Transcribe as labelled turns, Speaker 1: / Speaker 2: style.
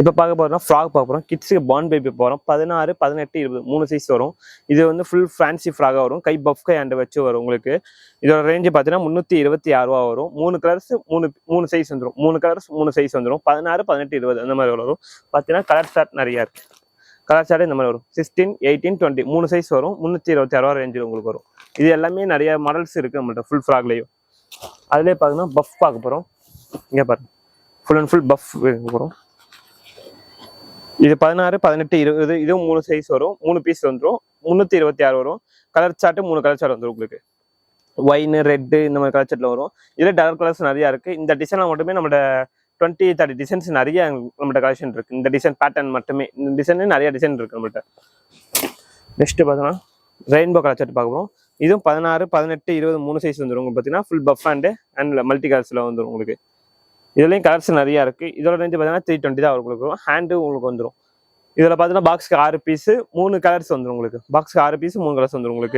Speaker 1: இப்போ பார்க்க போறோம்னா ஃப்ராக் பார்க்க போகிறோம் கிட்ஸுக்கு பான் பேபி போகிறோம் பதினாறு பதினெட்டு இருபது மூணு சைஸ் வரும். இது வந்து ஃபுல் ஃபேன்சி ஃப்ராகாக வரும். கை பஃப் கை ஹேண்டு வச்சு வரும் உங்களுக்கு. இதோட ரேஞ்சு பார்த்தீங்கன்னா முந்நூற்றி இருபத்தி ஆறு ரூபா வரும். மூணு கலர்ஸ் மூணு மூணு சைஸ் வந்துடும் மூணு கலர்ஸ் மூணு சைஸ் வந்துடும் பதினாறு பதினெட்டு இருபது அந்த மாதிரி வரும். பார்த்தீங்கன்னா கலர் ஷார்ட் நிறையா இருக்குது கலர் ஷார்ட் இந்த மாதிரி வரும். சிக்ஸ்டீன் எயிட்டீன் டுவெண்ட்டி மூணு சைஸ் வரும். முந்நூற்றி இருபத்தி ஆறு ரூபா ரேஞ்சில் உங்களுக்கு வரும். இது எல்லாமே நிறைய மாடல்ஸ் இருக்குது நம்மள்ட்ட ஃபுல் ஃப்ராக்லேயும் அதுலேயே பார்த்தீங்கன்னா பஃப் பார்க்க போகிறோம் இங்கே பாருங்கள் ஃபுல் அண்ட் ஃபுல் பஃப் போகிறோம் இது பதினாறு பதினெட்டு இருபது இதுவும் மூணு சைஸ் வரும். மூணு பீஸ் வந்துடும் முந்நூற்றி இருபத்தி ஆறு வரும். கலர் சார்ட்டு மூணு கலர் சார்ட் வந்துடும் உங்களுக்கு. ஒயின் ரெட்டு இந்த மாதிரி கலர் சார்ட்டில் வரும். இதில் டார்க் கலர்ஸ் நிறையா இருக்குது இந்த டிசைனில் மட்டுமே நம்மளோட டுவெண்ட்டி தேர்ட்டி டிசைன்ஸ் நிறைய நம்மள்ட்ட கலெக்ஷன் இருக்குது இந்த டிசைன் பேட்டர்ன் மட்டுமே. இந்த டிசைன் நிறைய டிசைன் இருக்குது நம்மள்ட்ட. நெக்ஸ்ட்டு பார்த்தோன்னா ரெயின்போ கலர் சார்ட் பார்க்குறோம் இதுவும் பதினாறு பதினெட்டு இருபது மூணு சைஸ் வந்துடும் உங்களுக்கு பார்த்தீங்கன்னா full puff and and multi கலர்ஸில் வந்துடும் உங்களுக்கு. இதுலேயும் கலர்ஸ் நிறையா இருக்குது இதோட ரேஞ்சு பார்த்தீங்கன்னா த்ரீ டுவெண்ட்டி தான் உங்களுக்கு வரும் ஹேண்டு உங்களுக்கு வந்துடும் இதில் பார்த்தீங்கன்னா பாக்ஸுக்கு ஆறு பீஸு மூணு கலர்ஸ் வந்துடும் உங்களுக்கு. பாக்ஸுக்கு ஆறு பீஸ் மூணு கலர்ஸ் வந்துடும் உங்களுக்கு.